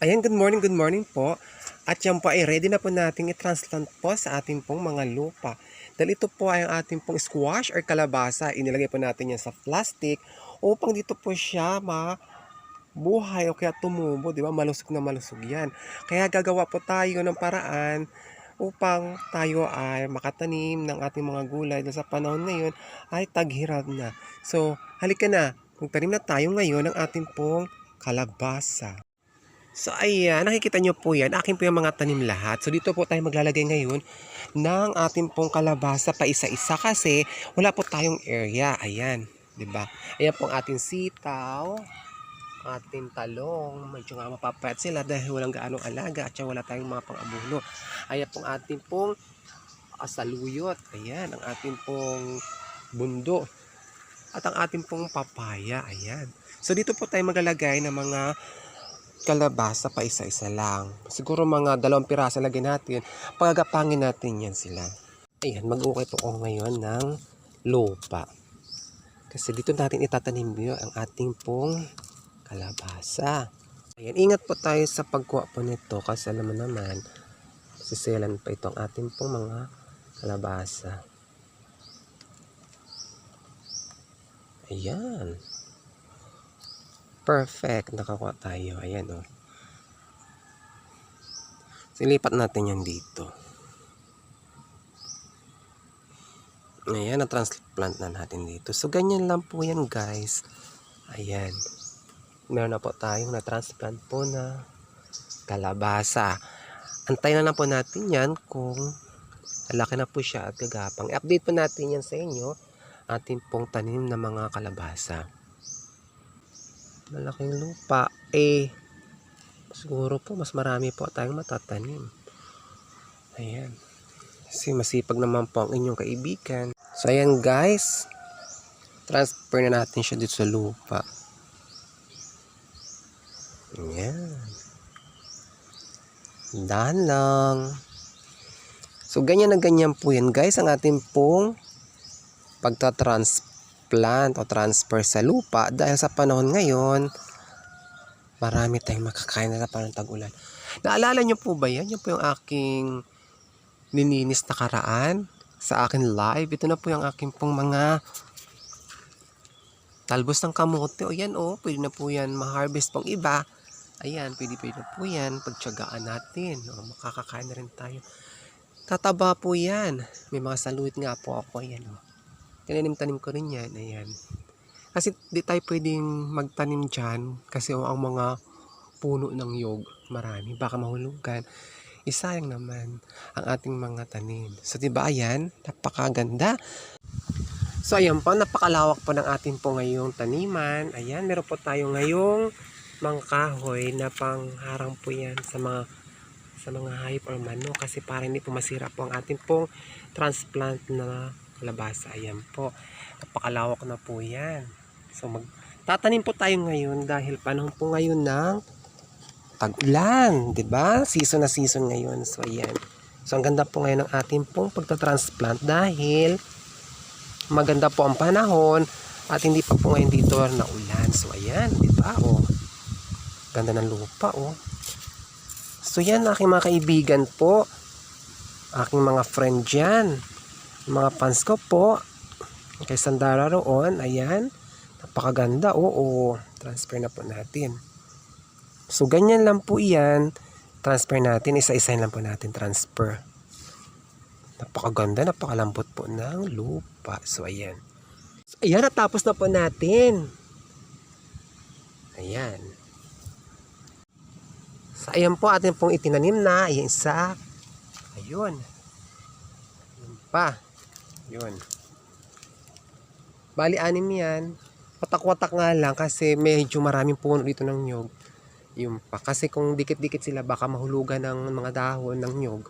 Ayan, good morning, good morning po. At yan po ay ready na po natin i-transplant po sa ating pong mga lupa. Dahil ito po ay ang ating pong squash or kalabasa. Inilagay po natin yan sa plastic upang dito po siya mabuhay o kaya tumubo, di ba? Malusog na malusog yan. Kaya gagawa po tayo ng paraan upang tayo ay makatanim ng ating mga gulay dahil sa panahon ngayon ay taghiram na. So, halika na. Magtanim na tayo ngayon ng ating pong kalabasa. So ayan, nakikita nyo po yan. Akin po yung mga tanim lahat. So dito po tayo maglalagay ngayon ng ating pong kalabasa pa isa-isa kasi wala po tayong area. Ayan, ba? Ayan po ating sitaw, ating talong. Medyo nga mapapayat sila dahil walang gaano alaga at wala tayong mga pang-abuno. Ayan po ating pong asaluyot. Ayan, ang ating pong bundo. At ang ating pong papaya. Ayan. So dito po tayo maglalagay ng mga kalabasa pa isa-isa lang. Siguro mga dalawang piraso lagyan natin. Pagagapangin natin yan sila. Ayan, mag-ukay po ako ngayon ng lupa. Kasi dito natin itatanim yun ang ating pong kalabasa. Ayan, ingat po tayo sa pagkuha po nito kasi alam mo naman, siselan pa ito ang ating pong mga kalabasa. Ayan. Perfect. Nakakuha tayo. Ayan o. Oh. Silipat natin yan dito. Ayan, na-transplant na natin dito. So, ganyan lang po yan guys. Ayan. Meron na po tayong na-transplant po na kalabasa. Antayin na lang po natin yan kung lalaki na po siya at gagapang. I-update po natin yan sa inyo ating pong tanim na mga kalabasa malaking lupa, eh, siguro po mas marami po tayong matatanim. Ayan. Kasi masipag naman po ang inyong kaibigan. So, ayan guys. Transfer na natin siya dito sa lupa. Ayan. Dahan lang. So, ganyan na ganyan po yan guys. Ang ating pong pagta-transfer plant o transfer sa lupa dahil sa panahon ngayon marami tayong makakain na pa ng tag-ulan. Naalala nyo po ba yan? Yan po yung aking nininis na karaan sa akin live. Ito na po yung aking pong mga talbos ng kamote. O yan o, pwede na po yan ma-harvest pong iba. Ayan, pwede pwede na po yan. Pagtsagaan natin. O, makakakain na rin tayo. Tataba po yan. May mga saluit nga po ako. Ayan o. Tinanim-tanim ko rin yan. Ayan. Kasi di tayo pwedeng magtanim dyan kasi ang mga puno ng yog marami. Baka mahulugan. Isayang naman ang ating mga tanim. So, diba ayan? Napakaganda. So, ayan po. Napakalawak po ng ating po ngayong taniman. Ayan. Meron po tayo ngayong mga kahoy na pangharang po yan sa mga sa mga hayop or manok kasi para hindi po masira po ang ating pong transplant na kalabasa. Ayan po. Napakalawak na po yan. So mag tatanim po tayo ngayon dahil panahon po ngayon ng tag-ulan. 'di ba Season na season ngayon. So ayan. So ang ganda po ngayon ng ating pong pagta-transplant dahil maganda po ang panahon at hindi pa po ngayon dito na ulan. So ayan, 'di ba? Oh. Ganda ng lupa, oh. So yan aking mga kaibigan po. Aking mga friend diyan mga fans ko po kay Sandara roon ayan. Napakaganda oo. Transfer na po natin. So ganyan lang po yan. Transfer natin isa-isa lang po natin transfer. Napakaganda napakalambot po ng lupa. So ayan. So, ayan natapos na po natin. Ayan. So ayan po atin pong itinanim na. Ayan isa. Ayun. Ayun pa yun. Bali, anim yan. Watak-watak nga lang kasi medyo maraming puno dito ng nyog. Yung pa. Kasi kung dikit-dikit sila, baka mahulugan ng mga dahon ng nyog.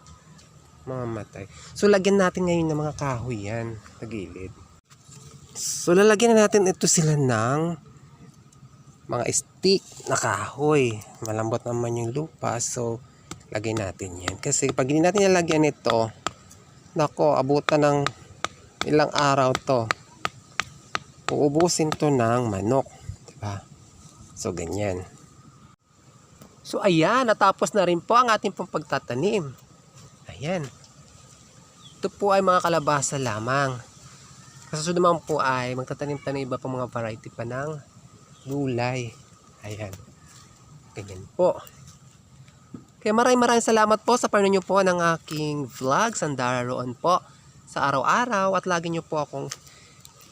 Mamamatay. So, lagyan natin ngayon ng mga kahoy yan. Sa gilid. So, lalagyan na natin ito sila ng mga stick na kahoy. Malambot naman yung lupa. So, lagay natin yan. Kasi pag hindi natin nalagyan ito, nako, abutan ng ilang araw to uubusin to ng manok diba so ganyan So ayan, natapos na rin po ang ating pong pagtatanim. Ayan. Ito po ay mga kalabasa lamang. Kasunod naman po ay magtatanim tayo ng iba pang mga variety pa ng gulay. Ayan. Ganyan po. Kaya maraming maraming salamat po sa panonood nyo po ng aking vlog. Sandara roon po sa araw-araw at lagi nyo po akong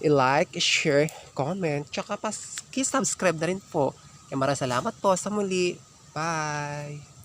i-like, i-share, comment, tsaka pas subscribe na rin po. Kaya maraming salamat po sa muli. Bye!